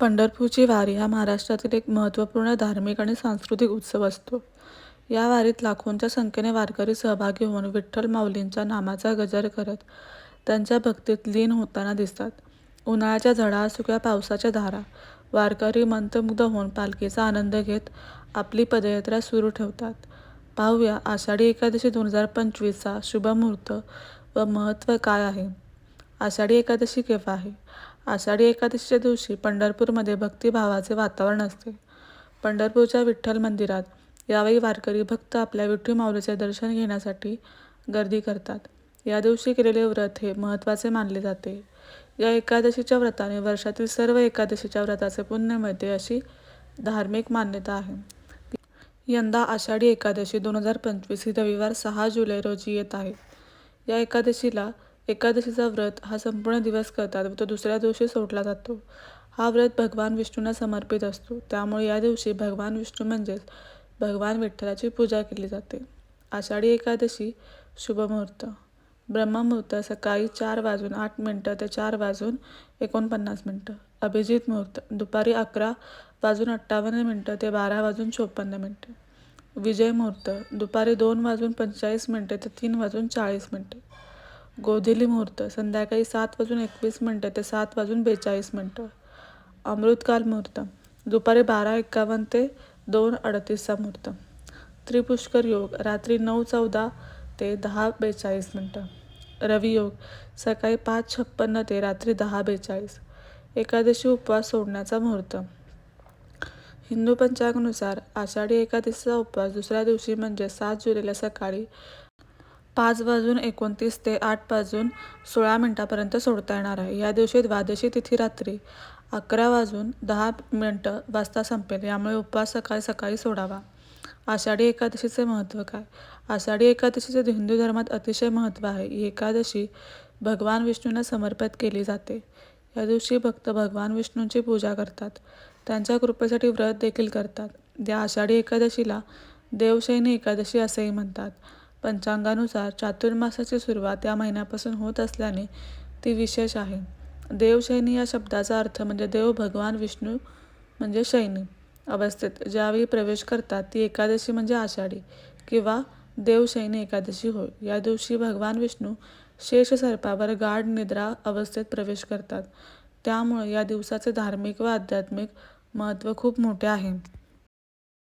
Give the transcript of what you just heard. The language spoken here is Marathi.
पंढरपूरची वारी हा महाराष्ट्रातील एक महत्त्वपूर्ण धार्मिक आणि सांस्कृतिक उत्सव असतो. या वारीत लाखोंच्या संख्येने वारकरी सहभागी होऊन विठ्ठल माऊलींच्या नामाचा गजर करत त्यांच्या भक्तीत लीन होताना दिसतात. उन्हाळ्याच्या झडा असो किंवा पावसाच्या धारा, वारकरी मंत्रमुग्ध होऊन पालखीचा आनंद घेत आपली पदयात्रा सुरू ठेवतात. पाहूया आषाढी एकादशी दोन हजार पंचवीसचा शुभमुहूर्त व महत्त्व काय आहे. आषाढी एकादशी केव्हा आहे? आषाढी एकादशीच्या दिवशी पंढरपूरमध्ये भक्तिभावाचे वातावरण असते. पंढरपूरच्या विठ्ठल मंदिरात यावेळी वारकरी भक्त आपल्या विठू माऊलीचे दर्शन घेण्यासाठी गर्दी करतात. या दिवशी केलेले व्रत हे महत्त्वाचे मानले जाते. या एकादशीच्या व्रताने वर्षातील सर्व एकादशीच्या व्रताचे पुण्य मिळते अशी धार्मिक मान्यता आहे. यंदा आषाढी एकादशी दोन हजार पंचवीस ही रविवार सहा जुलै रोजी येत आहे. या एकादशीला एकादशीचा व्रत हा संपूर्ण दिवस करतात व तो दुसऱ्या दिवशी सोडला जातो. हा व्रत भगवान विष्णूंना समर्पित असतो. त्यामुळे या दिवशी भगवान विष्णू म्हणजेच भगवान विठ्ठलाची पूजा केली जाते. आषाढी एकादशी शुभमुहूर्त ब्रह्ममुहूर्त सकाळी चार वाजून आठ मिनटं ते चार वाजून एकोणपन्नास मिनटं अभिजित मुहूर्त दुपारी अकरा वाजून अठ्ठावन्न मिनटं ते बारा वाजून चोपन्न मिनटं विजय मुहूर्त दुपारी दोन वाजून पंचेचाळीस मिनटे ते तीन वाजून चाळीस मिनटे गोधेली मुहूर्त संध्याकाळी सात वाजून एकवीस मिनटं ते सात वाजून बेचाळीस मिनटं अमृतकाल मुहूर्त दुपारी बारा एक्कावन्न ते दोन अडतीसचा मुहूर्त. त्रिपुष्कर योग रात्री नऊ चौदा ते दहा बेचाळीस मिनटं रवियोग सकाळी पाच छप्पन्न ते रात्री दहा बेचाळीस. एकादशी उपवास सोडण्याचा मुहूर्त हिंदू पंचांगानुसार आषाढी एकादशीचा उपवास दुसऱ्या दिवशी म्हणजे सात जुलैला सकाळी पाच वाजून एकोणतीस ते आठ वाजून सोळा मिनटापर्यंत सोडता येणार आहे. या दिवशी द्वादशी तिथी रात्री अकरा वाजून दहा मिनटं वाजता संपेल. यामुळे उपवास सकाळी सकाळी सोडावा. आषाढी एकादशीचे महत्त्व काय? आषाढी एकादशीचे हिंदू धर्मात अतिशय महत्त्व आहे. ही एकादशी भगवान विष्णूंना समर्पित केली जाते. या दिवशी भक्त भगवान विष्णूंची पूजा करतात. त्यांच्या कृपेसाठी व्रत देखील करतात. या आषाढी एकादशीला देवशयनी एकादशी असेही म्हणतात. पंचांगानुसार चातुर्मासाची सुरुवात या महिन्यापासून होत असल्याने ती विशेष आहे. देवशैनी या शब्दाचा अर्थ म्हणजे देव भगवान विष्णू म्हणजे शैनी अवस्थेत ज्यावेळी प्रवेश करतात ती एकादशी म्हणजे आषाढी किंवा देवशैनी एकादशी होय. या दिवशी भगवान विष्णू शेषसर्पावर गाढ निद्रा अवस्थेत प्रवेश करतात. त्यामुळे या दिवसाचे धार्मिक व आध्यात्मिक महत्त्व खूप मोठे आहे.